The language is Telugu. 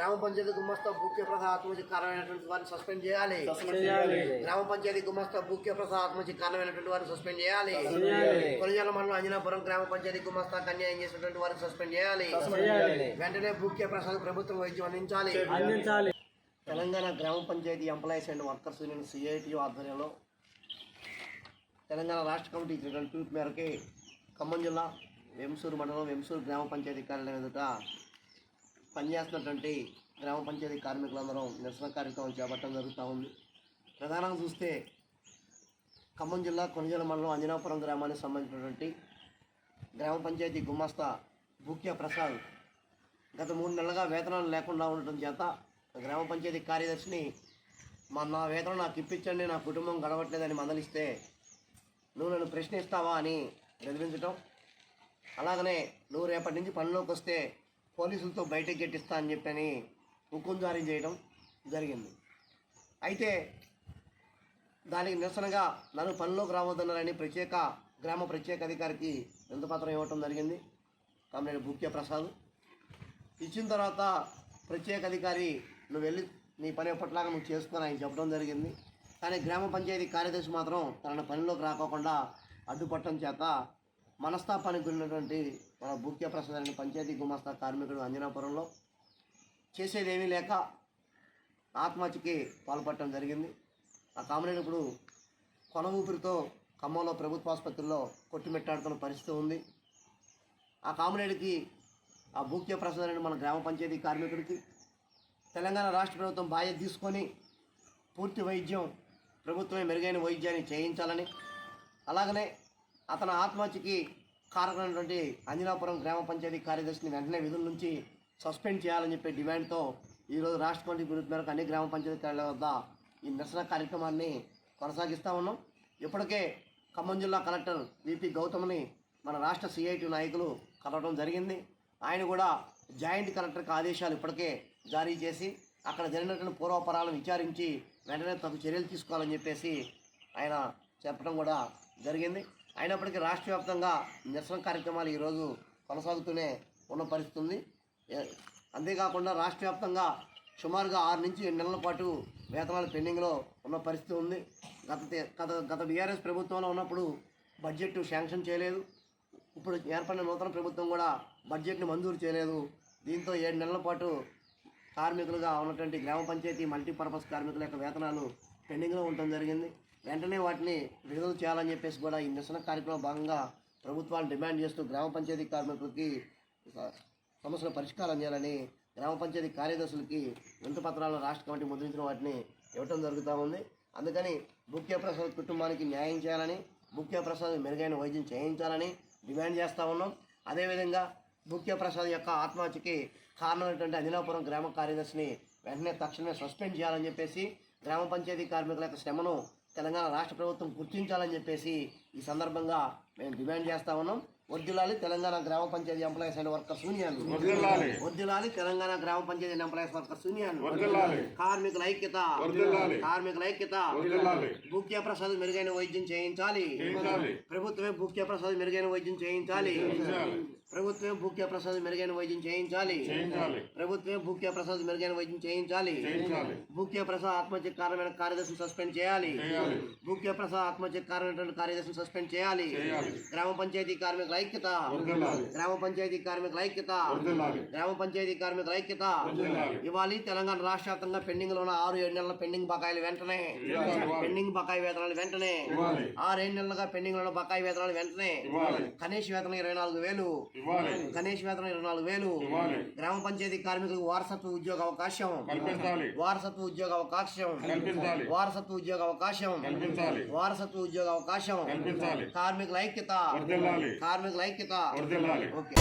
గ్రామ పంచాయతీ గుమస్తా భూక్య ప్రసాద్ ఆత్మహత్య కారణమైనటువంటి వారిని సస్పెండ్ చేయాలి. గ్రామ పంచాయతీ గుమస్తా భూక్య ప్రసాద్ ఆత్మహత్య కారణమైనటువంటి వారిని సస్పెండ్ చేయాలి. కొలిజల మండలం అంజనాపురం గ్రామ పంచాయతీ గుమస్తా అన్యాయం చేసినటువంటి వారిని సస్పెండ్ చేయాలి. వెంటనే భూక్య ప్రసాద్ ప్రభుత్వం వైద్యం అందించాలి అందించాలి Telangana Grama Panchayat employees and workers union CIT ఆధ్వర్యంలో తెలంగాణ రాష్ట్ర కమిటీ ఇచ్చినటువంటి పిలుపు మేరకి ఖమ్మం జిల్లా వెంసూరు మండలం వెంసూరు గ్రామ పంచాయతీ కార్యాలయం ఎదుట పనిచేస్తున్నటువంటి గ్రామ పంచాయతీ కార్మికులందరం నిరసన కార్యక్రమం చేపట్టడం జరుగుతూ ఉంది. ప్రధానంగా చూస్తే ఖమ్మం జిల్లా కొనజల మండలం అంజనాపురం గ్రామానికి సంబంధించినటువంటి గ్రామ పంచాయతీ గుమాస్తా భూక్య ప్రసాద్ గత మూడు నెలలుగా వేతనాలు లేకుండా ఉండటం చేత గ్రామ పంచాయతీ కార్యదర్శిని మా నా వేతనం నాకు ఇప్పించండి నా కుటుంబం గడవట్లేదని మందలిస్తే నువ్వు నన్ను ప్రశ్నిస్తావా అని బెదిరించటం అలాగనే నువ్వు రేపటి నుంచి పనిలోకి వస్తే పోలీసులతో బయటకు గెట్టిస్తా అని చెప్పని హుకుం జారీ చేయడం జరిగింది. అయితే దానికి నిరసనగా నన్ను పనిలోకి రావద్దన్నారని ప్రత్యేక గ్రామ ప్రత్యేక అధికారికి వింతపత్రం ఇవ్వటం జరిగింది. కామినేని భూక్య ప్రసాద్ ఇచ్చిన తర్వాత ప్రత్యేక అధికారి నువ్వు వెళ్ళి నీ పని ఎప్పటిలాగా నువ్వు చేసుకుని ఆయన చెప్పడం జరిగింది. కానీ గ్రామ పంచాయతీ కార్యదర్శి మాత్రం తన పనిలోకి రాకోకుండా అడ్డుపట్టడం చేత మనస్తాపానికి గురినటువంటి మన బుక్య ప్రసాదాన్ని పంచాయతీ గుమాస్తా కార్మికుడు అంజనాపురంలో చేసేదేమీ లేక ఆత్మహత్యకి పాల్పడటం జరిగింది. ఆ కామరేడ్ ఇప్పుడు కొన ఊపిరితో ఖమ్మంలో ప్రభుత్వ ఆసుపత్రిలో కొట్టుమిట్టాడుతున్న పరిస్థితి ఉంది. ఆ కామరేడ్కి ఆ భూక్య ప్రసాద్ మన గ్రామ పంచాయతీ కార్మికుడికి తెలంగాణ రాష్ట్ర ప్రభుత్వం బాధ్యత తీసుకొని పూర్తి వైద్యం ప్రభుత్వమే మెరుగైన వైద్యాన్ని చేయించాలని అలాగనే అతని ఆత్మహత్యకి కారకమైనటువంటి అంజనాపురం గ్రామ పంచాయతీ కార్యదర్శిని వెంటనే విధుల నుంచి సస్పెండ్ చేయాలని చెప్పే డిమాండ్తో ఈరోజు రాష్ట్ర కమిటీ పిలుపు మేరకు అన్ని గ్రామ పంచాయతీ కార్యాలయాల వద్ద ఈ నిరసన కార్యక్రమాన్ని కొనసాగిస్తూ ఉన్నాం. ఇప్పటికే ఖమ్మం జిల్లా కలెక్టర్ విపి గౌతమ్ని మన రాష్ట్ర సిఐటి నాయకులు కలవడం జరిగింది. ఆయన కూడా జాయింట్ కలెక్టర్కి ఆదేశాలు ఇప్పటికే జారీ చేసి అక్కడ జరిగినటువంటి పూర్వపరాలను విచారించి వెంటనే తగు చర్యలు తీసుకోవాలని చెప్పేసి ఆయన చెప్పడం కూడా జరిగింది. అయినప్పటికీ రాష్ట్ర వ్యాప్తంగా నిరసన కార్యక్రమాలు ఈరోజు కొనసాగుతూనే ఉన్న పరిస్థితి ఉంది. అంతేకాకుండా రాష్ట్ర వ్యాప్తంగా సుమారుగా ఆరు నుంచి ఏడు నెలల పాటు వేతనాలు పెండింగ్లో ఉన్న పరిస్థితి ఉంది. గత గత గత బీఆర్ఎస్ ప్రభుత్వంలో ఉన్నప్పుడు బడ్జెట్ శాంక్షన్ చేయలేదు. ఇప్పుడు ఏర్పడిన నూతన ప్రభుత్వం కూడా బడ్జెట్ని మంజూరు చేయలేదు. దీంతో ఏడు నెలల పాటు కార్మికులుగా ఉన్నటువంటి గ్రామ పంచాయతీ మల్టీపర్పస్ కార్మికుల యొక్క వేతనాలు పెండింగ్లో ఉండటం జరిగింది. వెంటనే వాటిని విడుదల చేయాలని చెప్పేసి కూడా ఈ నిరసన కార్యక్రమం భాగంగా ప్రభుత్వాన్ని డిమాండ్ చేస్తూ గ్రామ పంచాయతీ కార్మికులకి సమస్యల పరిష్కారం చేయాలని గ్రామ పంచాయతీ కార్యదర్శులకి వింత పత్రాలను రాష్ట్ర కమిటీ ముద్రించిన వాటిని ఇవ్వటం జరుగుతూ ఉంది. అందుకని ముఖ్య ప్రసాద్ కుటుంబానికి న్యాయం చేయాలని ముఖ్య ప్రసాద్ మెరుగైన వైద్యం చేయించాలని డిమాండ్ చేస్తూ ఉన్నాం. అదేవిధంగా ముఖ్య ప్రసాద్ యొక్క ఆత్మహత్యకి కారణమైనటువంటి అదినాపురం గ్రామ కార్యదర్శిని వెంటనే తక్షణమే సస్పెండ్ చేయాలని చెప్పేసి గ్రామ పంచాయతీ కార్మికుల యొక్క శ్రమను తెలంగాణ రాష్ట్ర ప్రభుత్వం గుర్తించాలని చెప్పేసి ఈ సందర్భంగా మేము డిమాండ్ చేస్తా ఉన్నాం వర్దిలాలి Telangana Grama Panchayat employees and workers union. వర్దిలాలి Telangana గ్రామ పంచాయతీ ఎంప్లాయీస్ వర్కర్స్ యూనియన్. కార్మికుల ఐక్యత. కార్మికుల ఐక్యత. భూక్య ప్రసాద్ మెరుగైన వైద్యం చేయించాలి చేయించాలి. ప్రభుత్వమే భూక్య ప్రసాద్ మెరుగైన వైద్యం చేయించాలి చేయించాలి. ప్రభుత్వమే భూక్య ప్రసాద్ మెరుగైన వైద్యం చేయించాలి. ప్రభుత్వమే భూక్య ప్రసాద్ మెరుగైన వైద్యం చేయించాలి. భూక్య ప్రసాద్ ఆత్మహత్య కారణమైన కార్యదర్శిని సస్పెండ్ చేయాలి. భూక్య ప్రసాద్ ఆత్మహత్య కారణమైనటువంటి కార్యదర్శిని సస్పెండ్ చేయాలి. గ్రామ పంచాయతీ కార్మికుల ఐక్యత. గ్రామ పంచాయతీ కార్మికుల ఐక్యత. గ్రామ పంచాయతీ కార్మికుల ఐక్యత. ఇవ్వాలి తెలంగాణ రాష్ట్ర వ్యాప్తంగా పెండింగ్లో ఉన్న ఆరు ఏడు నెలల పెండింగ్ బకాయిలు వెంటనే. పెండింగ్ బకాయి వేతనాలు వెంటనే. ఆరు ఏడు నెలలుగా పెండింగ్లో ఉన్న బకాయి వేతనాలు వెంటనే. కనీస వేతనం ఇరవై నాలుగు వేలు ఇవ్వాలి. కనీస వేతనం ఇరవై నాలుగు వేలు ఇవ్వాలి. గ్రామ పంచాయతీ కార్మికులకు వారసత్వ ఉద్యోగ అవకాశం కల్పించాలి. వారసత్వ ఉద్యోగ అవకాశం కల్పించాలి. వారసత్వ ఉద్యోగ అవకాశం కల్పించాలి. వారసత్వ ఉద్యోగ అవకాశం కల్పించాలి. కార్మికుల ఐక్యత. కార్మికుల ఐక్యత. ఓకే